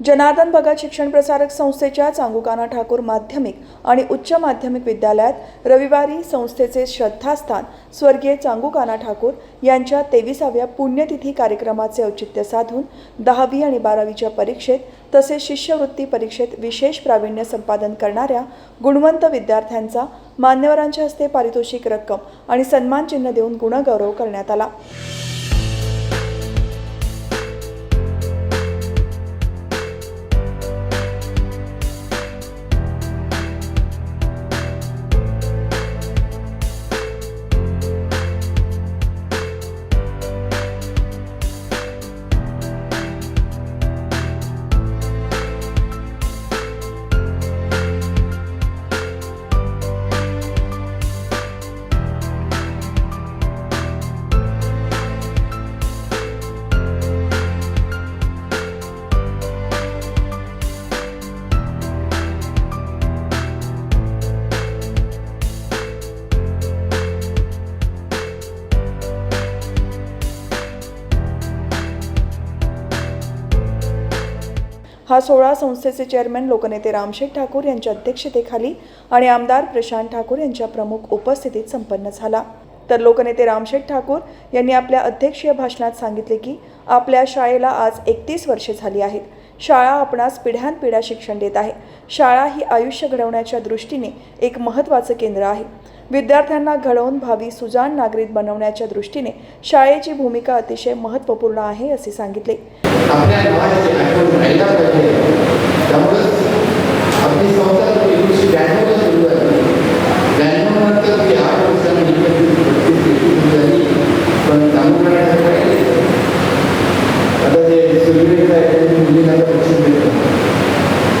जनार्दन भगत शिक्षण प्रसारक संस्थेच्या चांगुकाना ठाकूर माध्यमिक आणि उच्च माध्यमिक विद्यालयात रविवारी संस्थेचे श्रद्धास्थान स्वर्गीय चांगुकाना ठाकूर यांच्या तेविसाव्या पुण्यतिथी कार्यक्रमाचे औचित्य साधून दहावी आणि बारावीच्या परीक्षेत तसेच शिष्यवृत्ती परीक्षेत विशेष प्रावीण्य संपादन करणाऱ्या गुणवंत विद्यार्थ्यांचा मान्यवरांच्या हस्ते पारितोषिक रक्कम आणि सन्मानचिन्ह देऊन गुणगौरव करण्यात आला. हा सोहळा संस्थेचे चेअरमॅन लोकनेते रामशेठ ठाकूर यांच्या अध्यक्षतेखाली आणि आमदार प्रशांत ठाकूर यांच्या प्रमुख उपस्थितीत संपन्न झाला. तर लोकनेते रामशेठ ठाकूर यांनी आपल्या अध्यक्षीय भाषणात सांगितले की आपल्या शाळेला आज एकतीस वर्षे झाली आहेत. शाळा आपणास पिढ्यानपिढ्या शिक्षण देत आहे. शाळा ही आयुष्य घडवण्याच्या दृष्टीने एक महत्त्वाचं केंद्र आहे. विद्यार्थ्यांना घडवून भावी सुजाण नागरिक बनवण्याच्या दृष्टीने शाळेची भूमिका अतिशय महत्त्वपूर्ण आहे असे सांगितले.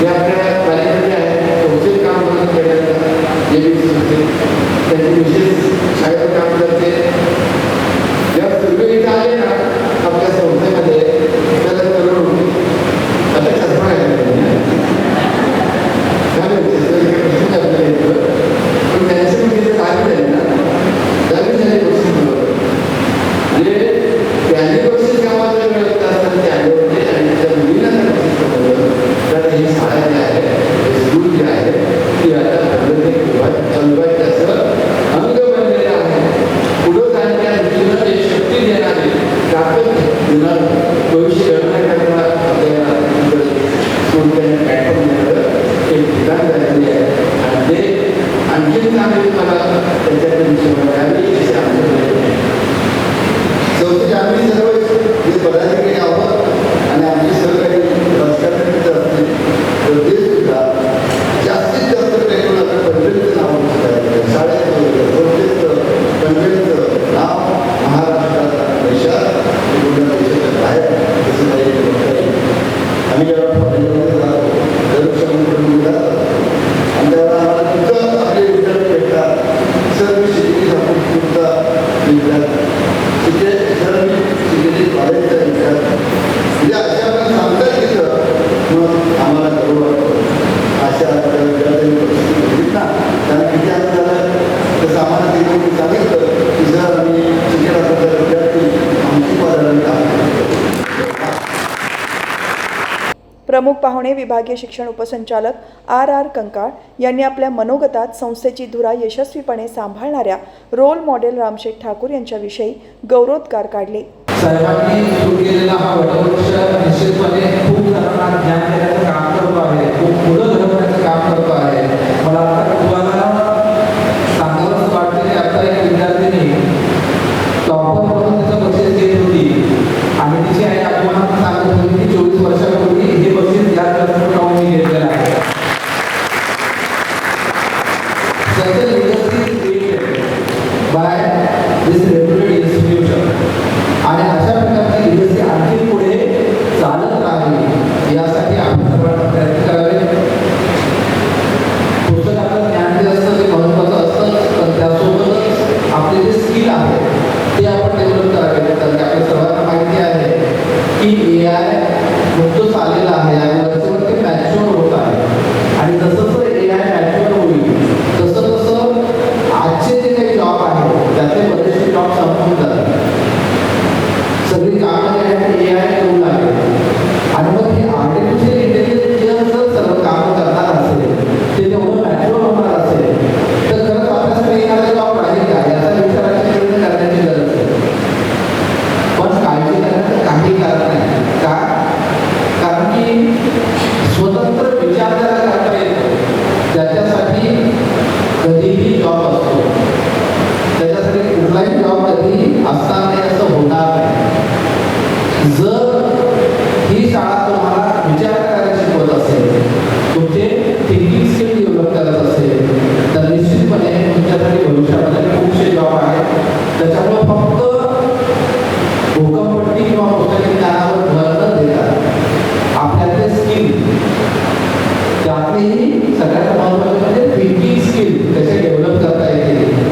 Yeah. विभागीय शिक्षण उपसंचालक आर आर कंकाळ यांनी आपल्या मनोगतात संस्थेची धुरा यशस्वीपणे सांभाळणाऱ्या रोल मॉडेल रामशेठ ठाकूर यांच्याविषयी गौरवोद्गार काढले. डेव्हलप करता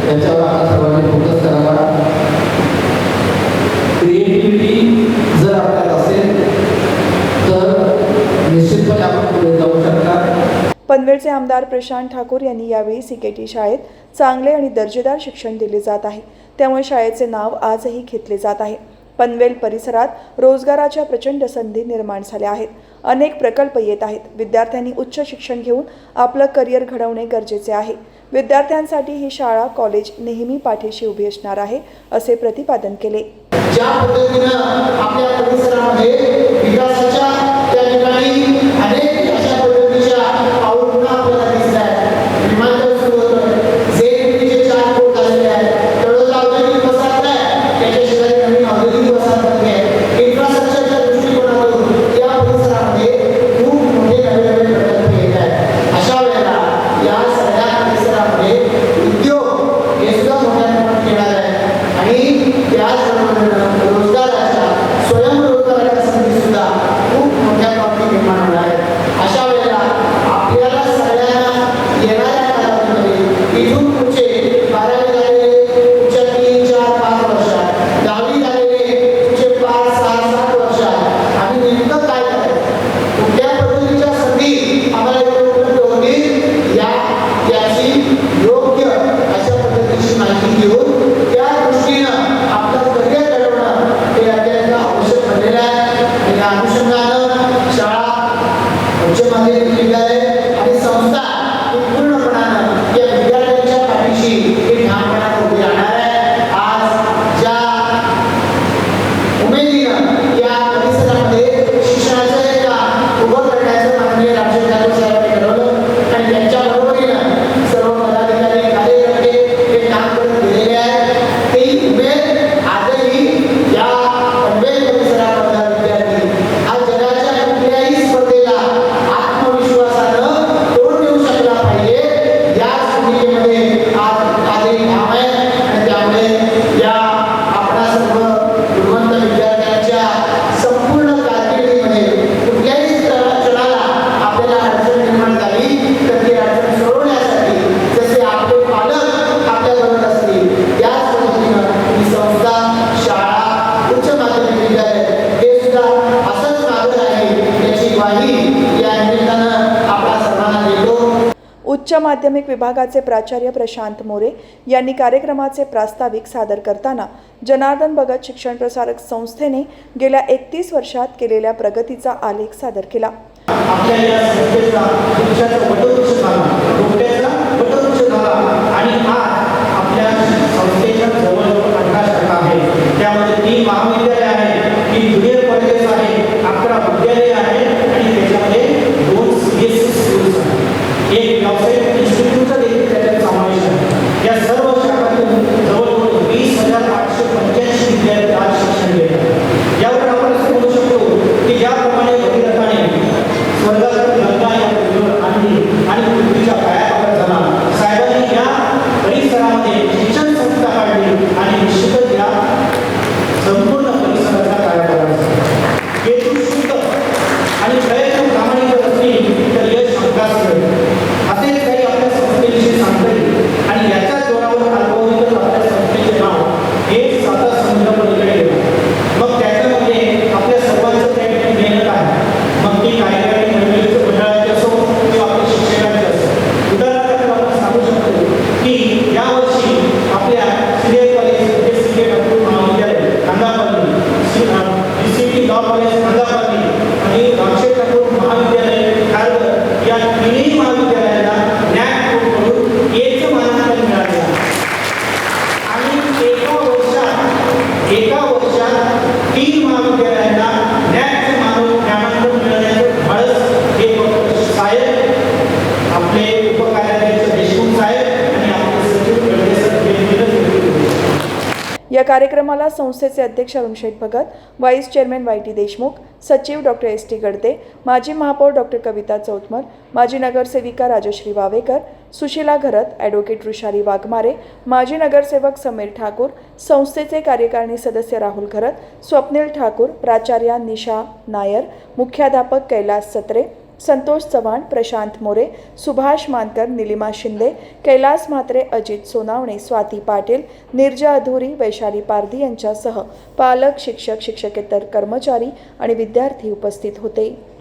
त्याच्यावर सर्वांनी फोकस करावा. क्रिएटिव्हिटी जर असेल तर निश्चितपणे आपण पुढे जाऊ शकता. पनवेलचे आमदार प्रशांत ठाकूर यांनी यावेळी सी केटी शाळेत चांगले आणि दर्जेदार शिक्षण दिले जात आहे. त्यामुळे शाळेचे नाव आजही घेतले जात आहे. पनवेल परिसरात रोजगाराच्या प्रचंड संधी निर्माण झाल्या आहेत. अनेक प्रकल्प येत आहेत. विद्यार्थ्यांनी उच्च शिक्षण घेऊन आपलं करिअर घडवणे गरजेचे आहे. विद्यार्थ्यांसाठी ही शाळा कॉलेज नेहमी पाठीशी उभी असणार आहे असे प्रतिपादन केले. ज्या पद्धतीनं आपल्या परिसरामध्ये विकासाच्या त्या ठिकाणी யார் माध्यमिक विभागाचे प्राचार्य प्रशांत मोरे यांनी कार्यक्रमाचे प्रास्ताविक सादर करताना जनार्दन भगत शिक्षण प्रसारक संस्थेने गेल्या एकतीस वर्षात केलेल्या प्रगतीचा आलेख सादर केला. आणि महाविद्यालय कार्यक्रमाला संस्थेचे अध्यक्ष Arunsheth Bhagat vice chairman Y T Deshmukh सचिव डॉक्टर एस टी गडते माजी महापौर डॉक्टर कविता चौतमर माजी नगरसेविका राजश्री वावेकर सुशीला घरत ॲडव्होकेट ऋषारी वाघमारे माजी नगरसेवक समीर ठाकूर संस्थेचे कार्यकारिणी सदस्य राहुल घरत स्वप्नील ठाकूर प्राचार्या निशा नायर मुख्याध्यापक कैलास सत्रे संतोष चव्हाण प्रशांत मोरे सुभाष मानकर निलिमा शिंदे कैलास म्हात्रे अजित सोनावणे स्वाती पाटील निर्जा अधुरी वैशाली पारधी यांच्यासह पालक शिक्षक शिक्षकेतर कर्मचारी आणि विद्यार्थी उपस्थित होते.